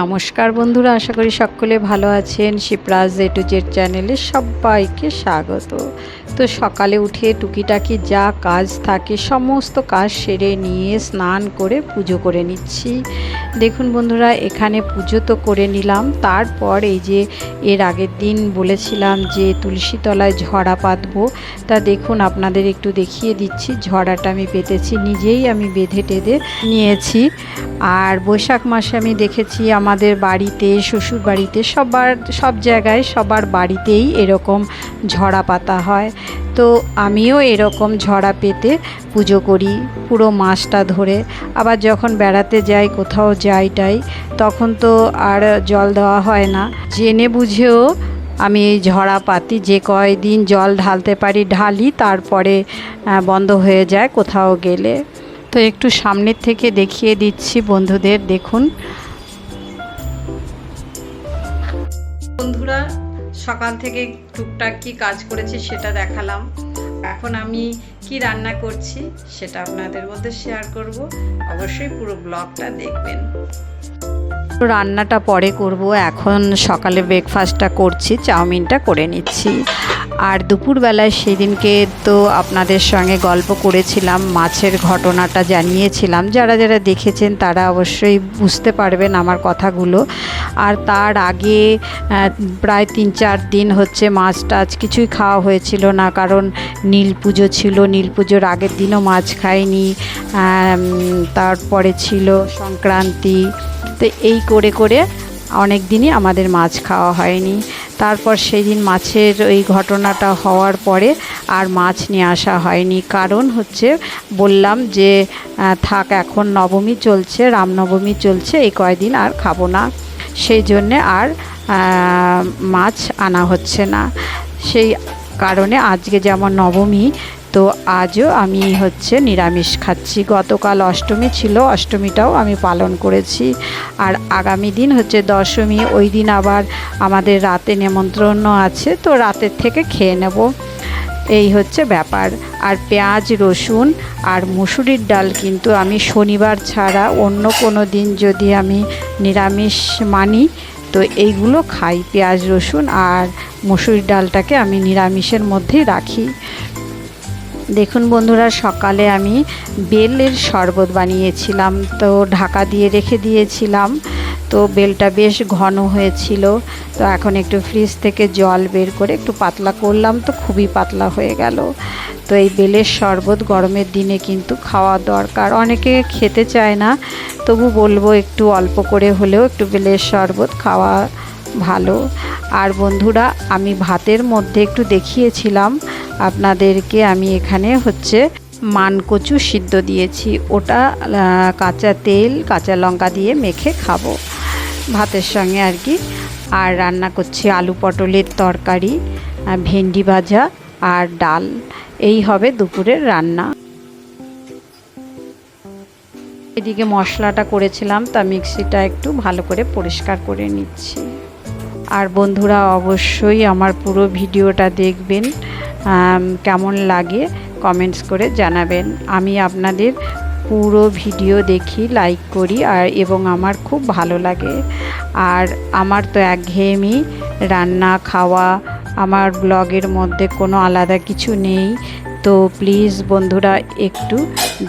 নমস্কার বন্ধুরা আশা করি সকলে ভালো আছেন। শিবরাজ এ টু জেড চ্যানেলে সবাইকে স্বাগত। তো সকালে উঠে টুকিটাকি যা কাজ থাকে সমস্ত কাজ সেরে নিয়ে স্নান করে পুজো করে নিচ্ছি। দেখুন বন্ধুরা, এখানে পুজো তো করে নিলাম। তারপর এই যে এর আগের দিন বলেছিলাম যে তুলসী তলায় ঝরা পাতবো, তা দেখুন আপনাদের একটু দেখিয়ে দিচ্ছি। ঝরাটা আমি পেতেছি, নিজেই আমি বেঁধে টেঁধে নিয়েছি। আর বৈশাখ মাসে আমি দেখেছি আমাদের বাড়িতে শ্বশুর বাড়িতে সবার, সব জায়গায় সবার বাড়িতেই এরকম ঝরা পাতা হয়। তো আমিও এরকম ঝরা পেতে পুজো করি পুরো মাসটা ধরে। আবার যখন বেড়াতে যাই, কোথাও যাই টাই, তখন তো আর জল দেওয়া হয় না। জেনে বুঝেও আমি এই ঝরা পাতি যে কয়দিন জল ঢালতে পারি ঢালি, তারপরে বন্ধ হয়ে যায় কোথাও গেলে। তো একটু সামনের থেকে দেখিয়ে দিচ্ছি বন্ধুদের, দেখুন। বন্ধুরা সকাল থেকে টুকটাক কি কাজ করেছি সেটা দেখালাম। এখন আমি কি রান্না করছি সেটা আপনাদের মধ্যে শেয়ার করব। অবশ্যই পুরো ব্লগটা দেখবেন। রান্নাটা পরে করব। এখন সকালে ব্রেকফাস্টটা করছি, চাউমিনটা করে নিচ্ছি। আর দুপুরবেলায় সেদিনকে তো আপনাদের সঙ্গে গল্প করেছিলাম মাছের ঘটনাটা জানিয়েছিলাম। যারা যারা দেখেছেন তারা অবশ্যই বুঝতে পারবেন আমার কথাগুলো। আর তার আগে প্রায় তিন চার দিন হচ্ছে মাছ টাছ কিছুই খাওয়া হয়েছিল না কারণ নীল পুজো ছিল। নীল পুজোর আগের দিনও মাছ আম, তারপরে ছিল সংক্রান্তি। তো এই করে করে অনেক দিনই আমাদের মাছ খাওয়া হয়নি। তারপর সেই দিন মাছের ওই ঘটনাটা হওয়ার পরে আর মাছ নিয়ে আসা হয়নি। কারণ হচ্ছে বললাম যে থাক এখন নবমী চলছে, রামনবমী চলছে, এই কয়দিন আর খাব না। সেই জন্যে আর মাছ আনা হচ্ছে না। সেই কারণে আজকে যেমন নবমী তো আজও আমি হচ্ছে নিরামিষ খাচ্ছি। গতকাল অষ্টমী ছিল, অষ্টমীটাও আমি পালন করেছি। আর আগামী দিন হচ্ছে দশমী, ওই দিন আবার আমাদের রাতে নেমন্ত্রণ আছে, তো রাতের থেকে খেয়ে নেব। এই হচ্ছে ব্যাপার। আর পেঁয়াজ, রসুন আর মুসুরির ডাল কিন্তু আমি শনিবার ছাড়া অন্য কোনো দিন যদি আমি নিরামিষ মানি, তো এইগুলো খাই। পেঁয়াজ, রসুন আর মুসুরির ডালটাকে আমি নিরামিষের মধ্যেই রাখি। দেখুন বন্ধুরা, সকালে আমি বেলের শরবত বানিয়েছিলাম, তো ঢাকা দিয়ে রেখে দিয়েছিলাম। তো বেলটা বেশ ঘন হয়েছিল, তো এখন একটু ফ্রিজ থেকে জল বের করে একটু পাতলা করলাম, তো খুবই পাতলা হয়ে গেল। তো এই বেলের শরবত গরমের দিনে কিন্তু খাওয়া দরকার। অনেকে খেতে চায় না, তবু বলব একটু অল্প করে হলেও একটু বেলের শরবত খাওয়া ভালো। আর বন্ধুরা, আমি ভাতের মধ্যে একটু দেখিয়েছিলাম আপনাদেরকে আমি এখানে হচ্ছে মানকচু সিদ্ধ দিয়েছি। ওটা কাঁচা তেল, কাঁচা লঙ্কা দিয়ে মেখে খাব। ভাতের সঙ্গে আর কি। আর রান্না করছি আলু পটলের তরকারি ভেন্ডি ভাজা আর ডাল। এই হবে দুপুরের রান্না। এদিকে মশলাটা করেছিলাম, তা মিক্সিটা একটু ভালো করে পরিষ্কার করে নিচ্ছি। আর বন্ধুরা অবশ্যই আমার পুরো ভিডিওটা দেখবেন কেমন লাগে কমেন্টস করে জানাবেন। আমি আপনাদের পুরো ভিডিও দেখি, লাইক করি আর এবং আমার খুব ভালো লাগে। আর আমার তো একঘেয়েমি রান্না, খাওয়া, আমার ব্লগের মধ্যে কোনো আলাদা কিছু নেই। তো প্লিজ বন্ধুরা একটু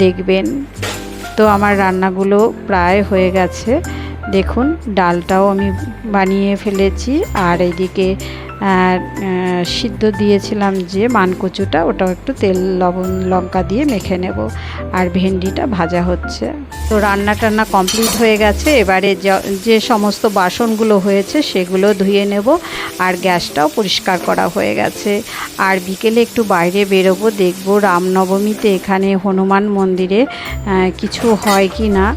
দেখবেন। তো আমার রান্নাগুলো প্রায় হয়ে গেছে। দেখুন ডালটাও আমি বানিয়ে ফেলেছি। আর আহ, সিদ্ধ দিয়েছিলাম যে মানকচুটা, ওটাও একটু তেল, লবণ, লঙ্কা দিয়ে মেখে নেব। আর ভেন্ডিটা ভাজা হচ্ছে। তো রান্না টান্না কমপ্লিট হয়ে গেছে। এবারে য- সমস্ত বাসনগুলো হয়েছে, সেগুলো ধুয়ে নেব। আর গ্যাসটাও পরিষ্কার করা হয়ে গেছে। আর বিকেলে একটু বাইরে বেরোবো, দেখব রামনবমীতে এখানে হনুমান মন্দিরে কিছু হয় কি না।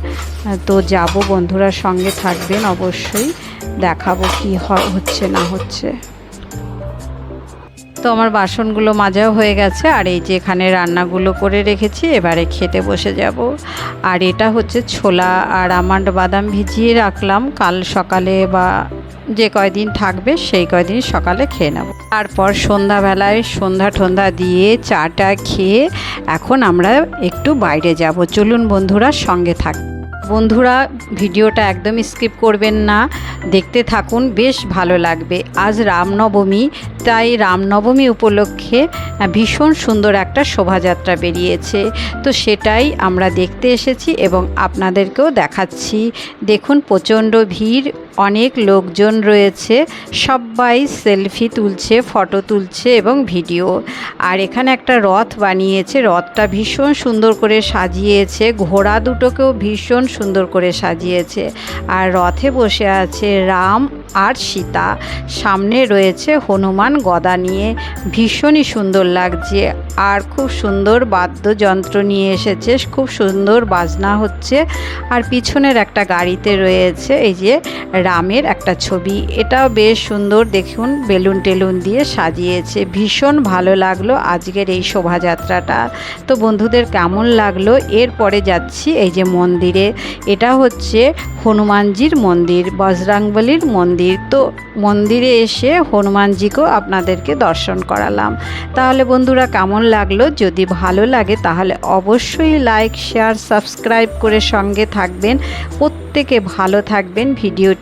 তো যাব, বন্ধুরা সঙ্গে থাকবেন অবশ্যই। দেখাবো কি হচ্ছে না হচ্ছে। তো আমার বাসনগুলো মাজাও হয়ে গেছে, আর এই যে এখানে রান্নাগুলো করে রেখেছি, এবারে খেতে বসে যাব। আর এটা হচ্ছে ছোলা আর আমান্ড বাদাম ভিজিয়ে রাখলাম, কাল সকালে বা যে কয়দিন থাকবে সেই কয়দিন সকালে খেয়ে নেব। তারপর সন্ধ্যাবেলায় সন্ধ্যা ঠন্ধ্যা দিয়ে চাটা খেয়ে এখন আমরা একটু বাইরে যাব। চলুন বন্ধুরা সঙ্গে থাক বন্ধুরা, ভিডিওটা একদম স্কিপ করবেন না। দেখতে থাকুন, বেশ ভালো লাগবে। আজ রামনবমী, তাই রামনবমী উপলক্ষে ভীষণ সুন্দর একটা শোভাযাত্রা বেরিয়েছে। তো সেটাই আমরা দেখতে এসেছি এবং আপনাদেরকেও দেখাচ্ছি। দেখুন, প্রচণ্ড ভিড়। অনেক লোকজন রয়েছে, সবাই সেলফি তুলছে, ফটো তুলছে এবং ভিডিও। আর এখানে একটা রথ বানিয়েছে, রথটা ভীষণ সুন্দর করে সাজিয়েছে, ঘোড়া দুটোকেও ভীষণ সুন্দর করে সাজিয়েছে। আর রথে বসে আছে রাম আর সীতা। সামনে রয়েছে হনুমান গদা নিয়ে, ভীষণই সুন্দর লাগছে। আর খুব সুন্দর বাদ্যযন্ত্র নিয়ে এসেছে, খুব সুন্দর বাজনা হচ্ছে। আর পিছনের একটা গাড়িতে রয়েছে, এই যে রামের একটা ছবি। এটাও বেশ সুন্দর দেখুন, বেলুন টেলুন দিয়ে সাজিয়েছে। ভীষণ ভালো লাগল আজকের এই শোভাযাত্রাটা। তো বন্ধুদের কেমন লাগল? এরপরে যাচ্ছি এই যে মন্দিরে। এটা হচ্ছে হনুমানজির মন্দির, বজরাংবলির মন্দির। তো মন্দিরে এসে হনুমানজিকেও আপনাদেরকে দর্শন করালাম। তাহলে বন্ধুরা কেমন লাগল? যদি ভালো লাগে তাহলে অবশ্যই লাইক, শেয়ার, সাবস্ক্রাইব করে সঙ্গে থাকবেন। প্রত্যেকে ভালো থাকবেন।